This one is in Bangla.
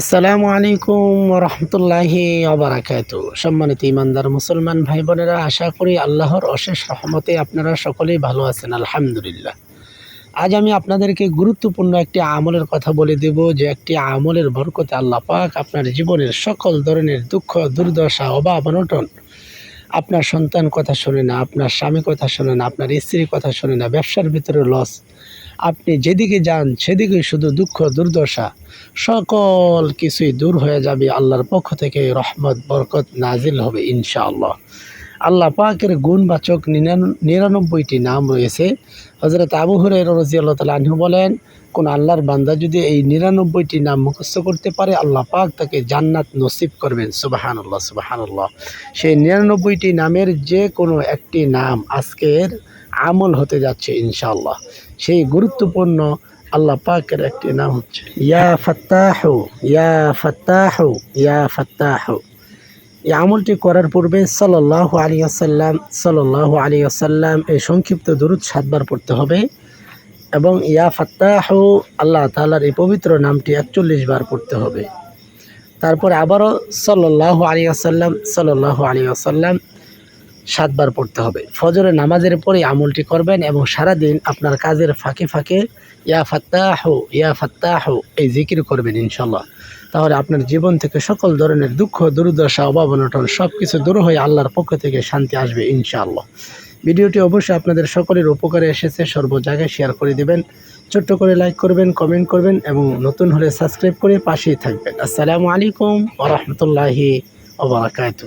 আসসালামু আলাইকুম রহমতুল্লাহি অবরাকাত সম্মানিত ইমানদার মুসলমান ভাই বোনেরা আশা করি আল্লাহর অশেষ রহমতে আপনারা সকলেই ভালো আছেন, আলহামদুলিল্লাহ। আজ আমি আপনাদেরকে গুরুত্বপূর্ণ একটি আমলের কথা বলে দেব, যে একটি আমলের বরকতে আল্লাহ পাক আপনার জীবনের সকল ধরনের দুঃখ, দুর্দশা, অভাব, অনটন আপনার সন্তান কথা শোনে না, আপনার স্বামী কথা শোনে না, আপনার স্ত্রীর কথা শোনে না, ব্যবসার ভিতরে লস আপনি যেদিকে যান, সেদিকে শুধু দুঃখ, দুর্দশা, সকল কিছুই দূর হয়ে যাবে। আল্লাহর পক্ষ থেকে রহমত, বরকত নাজিল হবে ইনশাআল্লাহ। আল্লাহ পাকের গুণবাচক নিরান- নিরানব্বইটি নাম রয়েছে। হজরত আবু হরে রাজি আল্লাহ তালা আনহু বলেন, কোন আল্লাহর বান্দা যদি এই নিরানব্বইটি নাম মুখস্থ করতে পারে, আল্লাহ পাক তাকে জান্নাত নসিব করবেন। সুবাহান আল্লাহ সুবাহান আল্লাহ সেই নিরানব্বইটি নামের যে কোনো একটি নাম আজকের আমল হতে যাচ্ছে ইনশাআল্লাহ। সেই গুরুত্বপূর্ণ আল্লাহ পাকের একটি নাম হচ্ছে, ইয়া ফাত্তাহু ইয়া ফাত্তাহু ইয়া ফাত্তাহু। এই আমলটি করার পূর্বে সাল্লাহ আলী আসাল্লাম সাল্লাহ আলী আসাল্লাম এই সংক্ষিপ্ত দূরত সাতবার পড়তে হবে এবং ইয়া ফাত্তাহ, আল্লাহ তালার এই পবিত্র নামটি একচল্লিশ বার পড়তে হবে। তারপর আবারও সাল্লাহ আলী আসাল্লাম সাল্লাহ আলী আসাল্লাম সাতবার পড়তে হবে। ফজরের নামাজের পরে আমলটি করবেন এবং সারাদিন আপনার কাজের ফাঁকে ফাঁকে ইয়া ফাত্তাহ ইয়া ফাত্তাহ, এই জিকির করবেন ইনশাল্লাহ তাহলে আপনার জীবন থেকে সকল ধরনের দুঃখ, দুর্দশা অভাব অনটন সব কিছু দূর হয়ে আল্লাহর পক্ষ থেকে শান্তি আসবে ইনশাআল্লাহ। ভিডিওটি অবশ্যই আপনাদের সকলের উপকারে এসেছে, সর্ব জায়গায় শেয়ার করে দিবেন। ছোট্ট করে লাইক করবেন কমেন্ট করবেন এবং নতুন হলে সাবস্ক্রাইব করে পাশেই থাকবেন। আসসালামু আলাইকুম ওরহমতুল্লাহি ওবরাকাতু